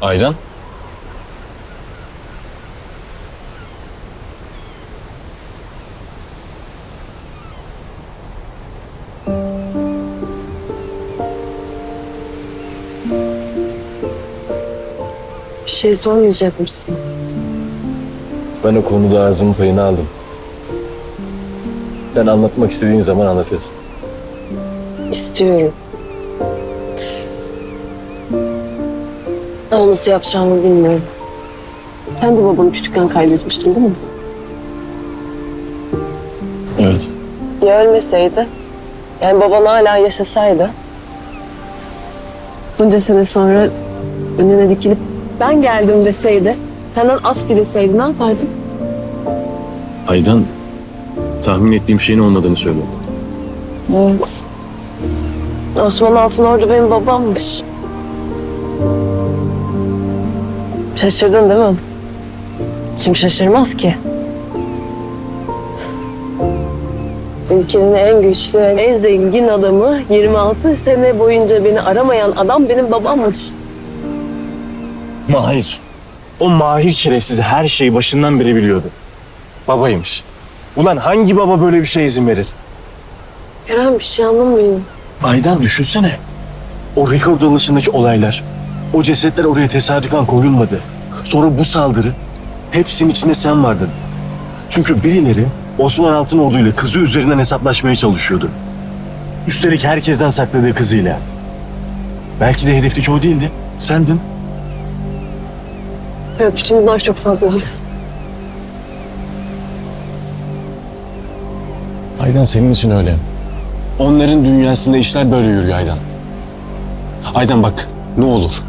Aydan? Bir şey sormayacakmışsın. Ben o konuda ağzımın payını aldım. Sen anlatmak istediğin zaman anlatırsın. İstiyorum. Ama nasıl yapacağımı bilmiyorum. Sen de babanı küçükken kaybetmiştin değil mi? Evet. Ya ölmeseydi? Yani baban hala yaşasaydı? Bunca sene sonra önüne dikilip ben geldim deseydi, senden af dileseydi ne yapardın? Aydan tahmin ettiğim şeyin olmadığını söyledi. Evet. Osman Altınordu benim babammış. Şaşırdın değil mi? Kim şaşırmaz ki? Ülkenin en güçlü, en zengin adamı 26 sene boyunca beni aramayan adam benim babammış. Mahir. O Mahir şerefsiz her şeyi başından beri biliyordu. Babaymış. Ulan hangi baba böyle bir şeye izin verir? Kerem bir şey anlamıyorum. Aydan düşünsene. O rekor dalışındaki olaylar. O cesetler oraya tesadüfen koyulmadı. Sonra bu saldırı. Hepsinin içinde sen vardın. Çünkü birileri Osman Altınordu ile kızı üzerinden hesaplaşmaya çalışıyordu. Üstelik herkesten sakladığı kızıyla. Belki de hedefteki o değildi. Sendin. Öptüm bunlar çok fazla. Aydan senin için öyle. Onların dünyasında işler böyle yürüyor Aydan. Aydan bak ne olur.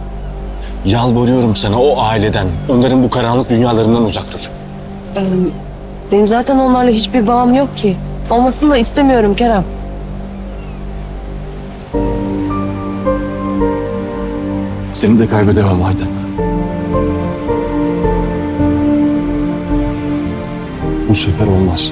Yalvarıyorum sana o aileden, onların bu karanlık dünyalarından uzak dur. Benim zaten onlarla hiçbir bağım yok ki. Olmasını da istemiyorum Kerem. Seni de kaybedemem Aydan. Bu sefer olmaz.